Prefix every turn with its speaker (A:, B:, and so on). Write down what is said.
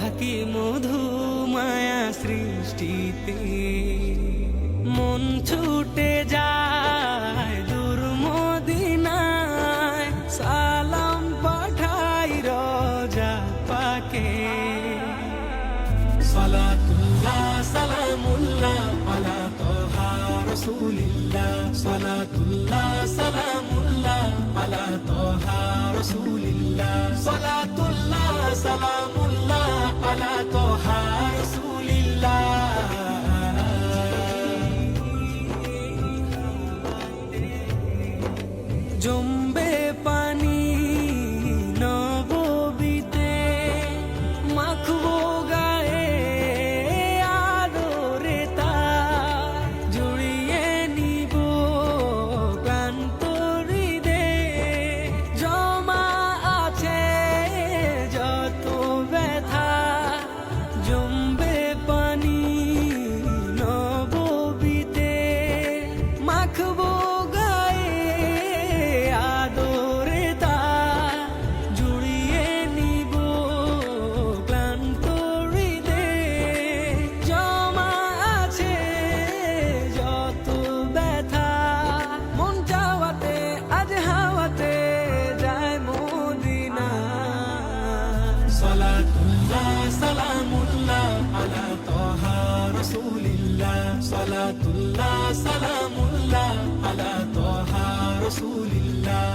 A: তাহাকে মধু মায়া সৃষ্টিতে মন ছুটে যায় দূর সালাম পাঠাই রজা পাকে। সালাতুল্লাহ, সালামুল্লাহ, আলা তোহা রসুলিল্লাহ। সালাতুল্লাহ على طه رسول الله جم রসুল্লাহ সালাতুল্লাহ সালামুল্লাহ আলা তোহা রসুলিল্লাহ